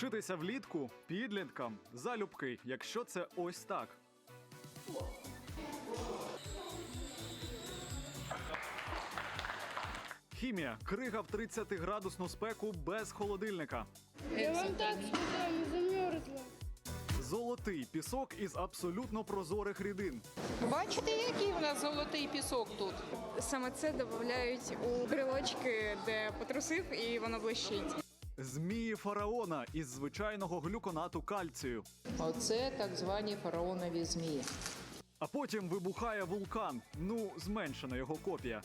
Вчитися влітку підліткам залюбки, якщо це ось так. Хімія крига в 30-градусну спеку без холодильника. Я вам так сказала, не замерзла. Золотий пісок із абсолютно прозорих рідин. Бачите, який в нас золотий пісок тут? Саме це додають у брелочки, де потрусив, і воно блищить. Змії фараона із звичайного глюконату кальцію. Оце так звані фараонові змії. А потім вибухає вулкан. Ну, зменшена його копія.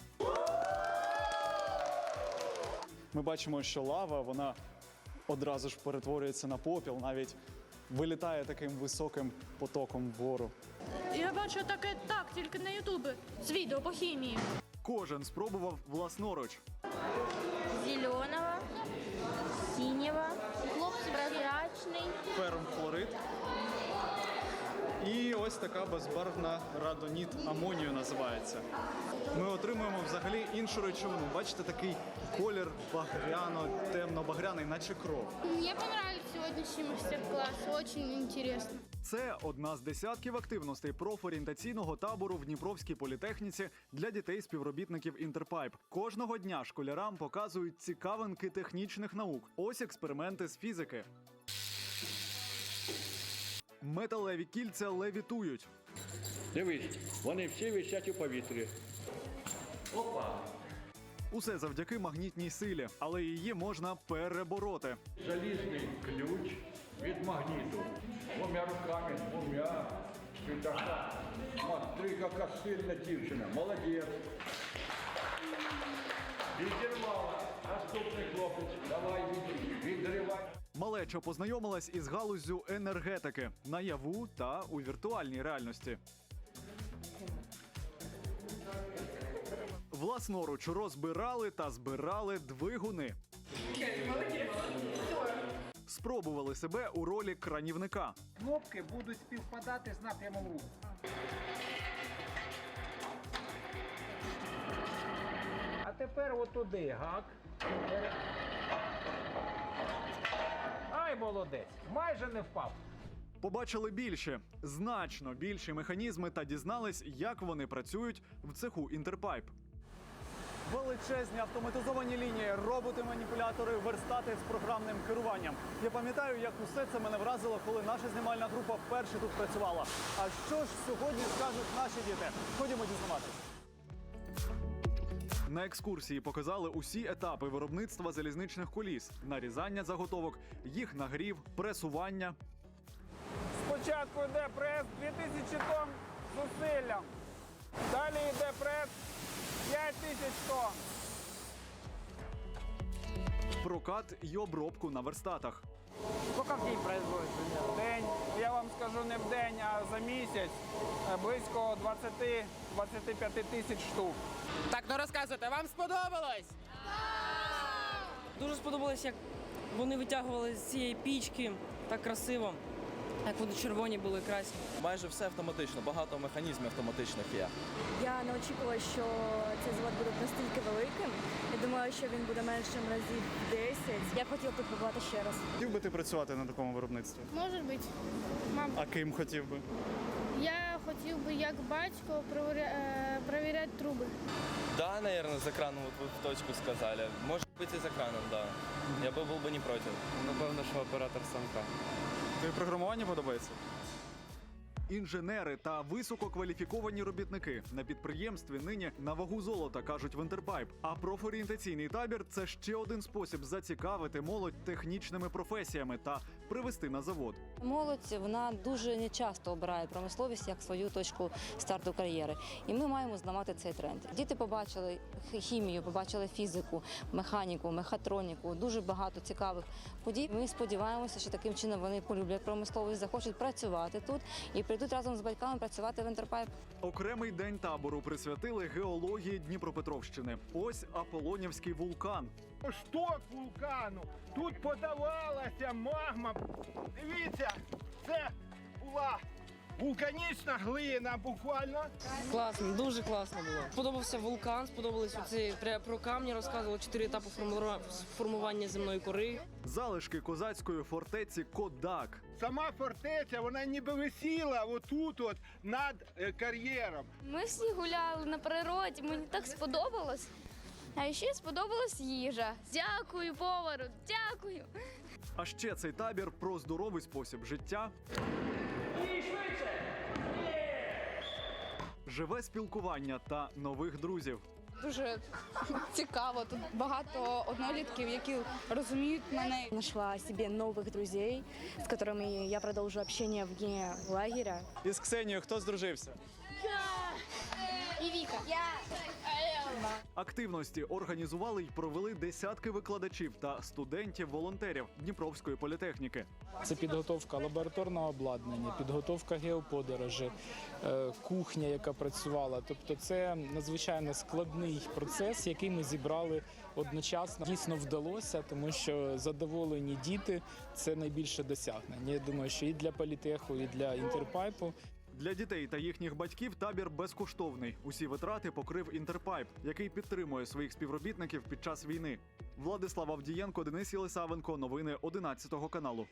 Ми бачимо, що лава вона одразу ж перетворюється на попіл, навіть вилітає таким високим потоком вгору. Я бачу таке так, тільки на Ютубі. З відео по хімії. Кожен спробував власноруч. зеленого, ось така безбарвна радоніт амонію називається. Ми отримуємо взагалі іншу речовину. Бачите, такий колір багряно, темно-багряний, наче кров. Мне понравился сегодняшний мастер-класс, очень интересно. Це одна з десятків активностей профорієнтаційного табору в Дніпровській політехніці для дітей співробітників Інтерпайп. Кожного дня школярам показують цікавинки технічних наук. Ось експерименти з фізики. Металеві кільця левітують. Дивись, вони всі висять у повітрі. Опа! Усе завдяки магнітній силі, але її можна перебороти. Залізний ключ від магніту. Двома руками, двома. Ти така. Смотри, яка сильна дівчина. Молодець. Відірвала. Наступний хлопець. Малеча познайомилась із галуззю енергетики наяву та у віртуальній реальності. Власноруч розбирали та збирали двигуни. Спробували себе у ролі кранівника. кнопки будуть співпадати з напрямом руху. А тепер отуди, гак. Ай, молодець! Майже не впав. Побачили більше, значно більші механізми та дізнались, як вони працюють в цеху Інтерпайп. Величезні автоматизовані лінії, роботи-маніпулятори, верстати з програмним керуванням. Я пам'ятаю, як усе це мене вразило, коли наша знімальна група вперше тут працювала. А що ж сьогодні скажуть наші діти? Ходімо дізнаватися. На екскурсії показали усі етапи виробництва залізничних коліс: нарізання заготовок, їх нагрів, пресування, Спочатку йде прес 2000 тонн зусиллям. Далі йде прес 5000 тонн. прокат і обробку на верстатах. Сколько в день производится? В день, я вам скажу не в день, а за місяць е, близько 20-25 тисяч штук. Так, ну розказуйте, вам сподобалось? Дуже сподобалось, як вони витягували з цієї пічки так красиво, як вони червоні були красні. Майже все автоматично, багато механізмів автоматичних є. Я не очікувала, що цей завод буде настільки великим. Я думаю, що він буде меншим разів 10. Я б хотіла тут побувати ще раз. Хотів би ти працювати на такому виробництві? Может быть. Мам, А ким хотів би? я хотів би, як батько, провіря- е, перевіряти труби. Да, наверное, за краном, вот вы в точку сказали. Может быть и за краном, да. Я бы был бы не против. Напевно, що оператор самка. Тобі програмування подобається? Інженери та висококваліфіковані робітники на підприємстві нині на вагу золота кажуть в Інтерпайп. А профорієнтаційний табір це ще один спосіб зацікавити молодь технічними професіями та привести на завод. Молодь вона дуже нечасто обирає промисловість як свою точку старту кар'єри. І ми маємо зламати цей тренд. Діти побачили хімію, побачили фізику, механіку, мехатроніку, дуже багато цікавих подій. Ми сподіваємося, що таким чином вони полюблять промисловість, захочуть працювати тут і прийдуть разом з батьками працювати в Інтерпайп. Окремий день табору присвятили геології Дніпропетровщини. Ось Аполонівський вулкан. Шток вулкану. Тут подавалася магма. Дивіться, це була Вулканічна глина буквально. Класно, дуже класно було. Сподобався вулкан, сподобались оці про камні розказували чотири етапи формування земної кори. Залишки козацької фортеці Кодак. Сама фортеця, вона ніби висіла отут, от над е, кар'єром. Ми всі гуляли на природі, мені так сподобалось. А ще сподобалась їжа. Дякую, повару, дякую. А ще цей табір про здоровий спосіб життя. Живе спілкування та нових друзів. Дуже цікаво. Тут багато однолітків, які розуміють мене. Нашла себе новых друзей, с которыми я продолжу общение вне лагеря. Із Ксенією хто здружився? Я! І Віка. Активності організували й провели десятки викладачів та студентів-волонтерів Дніпровської політехніки. Це підготовка лабораторного обладнання, підготовка геоподорожі, е, кухня, яка працювала. Тобто, це надзвичайно складний процес, який ми зібрали одночасно. Дійсно вдалося, тому що задоволені діти це найбільше досягнення. Я думаю, що і для політеху, і для інтерпайпу. Для дітей та їхніх батьків табір безкоштовний. Усі витрати покрив Інтерпайп, який підтримує своїх співробітників під час війни. Владислав Авдієнко, Денис Єлисавенко. Новини 11 каналу.